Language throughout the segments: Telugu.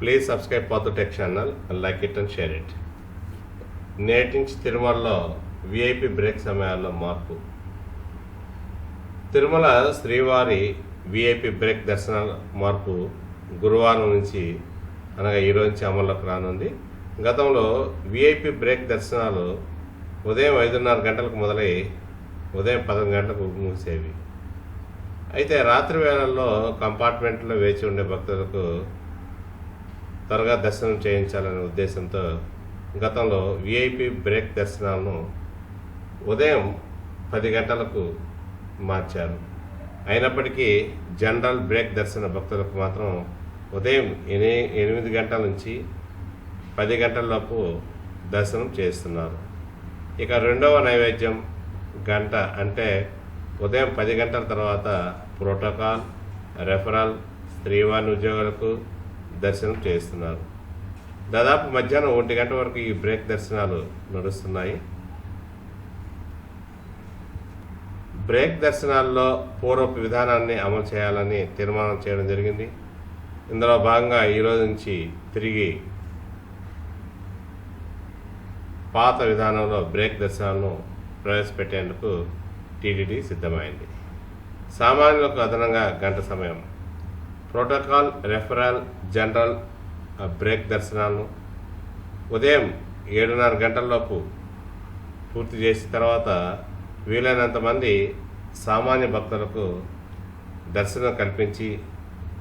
ప్లీజ్ సబ్స్క్రైబ్ పాత tech channel like it and share it నేటి నుంచి తిరుమలలో విఐపి బ్రేక్ సమయాల్లో మార్పు. తిరుమల శ్రీవారి విఐపి బ్రేక్ దర్శనాల మార్పు గురువారం నుంచి అనగా ఈరోజు నుంచి అమల్లోకి రానుంది. గతంలో విఐపి బ్రేక్ దర్శనాలు ఉదయం ఐదున్నర గంటలకు మొదలై ఉదయం పదకొండు గంటలకు ముగిసేవి. అయితే రాత్రి వేళల్లో కంపార్ట్మెంట్లో వేచి ఉండే భక్తులకు త్వరగా దర్శనం చేయించాలనే ఉద్దేశంతో గతంలో విఐపి బ్రేక్ దర్శనాలను ఉదయం పది గంటలకు మార్చారు. అయినప్పటికీ జనరల్ బ్రేక్ దర్శన భక్తులకు మాత్రం ఉదయం ఎని ఎనిమిది గంటల నుంచి పది గంటలలోపు దర్శనం చేస్తున్నారు ఇక రెండవ నైవేద్యం గంట అంటే ఉదయం పది గంటల తర్వాత ప్రోటోకాల్ రెఫరల్ స్త్రీవాణి ఉద్యోగులకు దర్శనం చేస్తున్నారు. దాదాపు మధ్యాహ్నం ఒంటి గంట వరకు ఈ బ్రేక్ దర్శనాలు నడుస్తున్నాయి. బ్రేక్ దర్శనాల్లో పూర్వపు విధానాన్ని అమలు చేయాలని తీర్మానం చేయడం జరిగింది. ఇందులో భాగంగా ఈరోజు నుంచి తిరిగి పాత విధానంలో బ్రేక్ దర్శనాలను ప్రవేశపెట్టేందుకు టీటీడీ సిద్ధమైంది. సామాన్యులకు అదనంగా గంట సమయం ప్రోటోకాల్ రెఫరల్ జనరల్ బ్రేక్ దర్శనాలను ఉదయం ఏడున్నర గంటలలోపు పూర్తి చేసిన తర్వాత వీలైనంత మంది సామాన్య భక్తులకు దర్శనం కల్పించి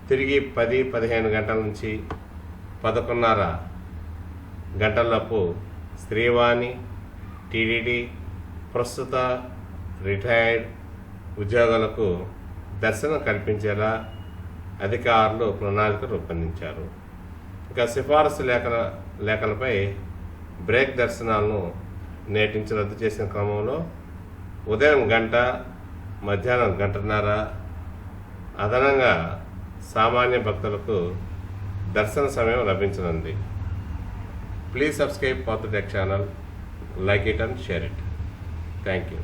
తిరిగి పది పదిహేను గంటల నుంచి పదకొండున్నర గంటలలోపు శ్రీవాణి టీడీడీ ప్రస్తుత రిటైర్డ్ ఉద్యోగులకు దర్శనం కల్పించేలా అధికారులు ప్రణాళిక రూపొందించారు. ఇక సిఫారసు లేఖ లేఖలపై బ్రేక్ దర్శనాలను నేటి నుంచి రద్దు చేసిన క్రమంలో ఉదయం గంట మధ్యాహ్నం గంటన్నర అదనంగా సామాన్య భక్తులకు దర్శన సమయం లభించనుంది. ప్లీజ్ సబ్స్క్రైబ్ పాత్ర tech channel. Like it and share it. Thank you.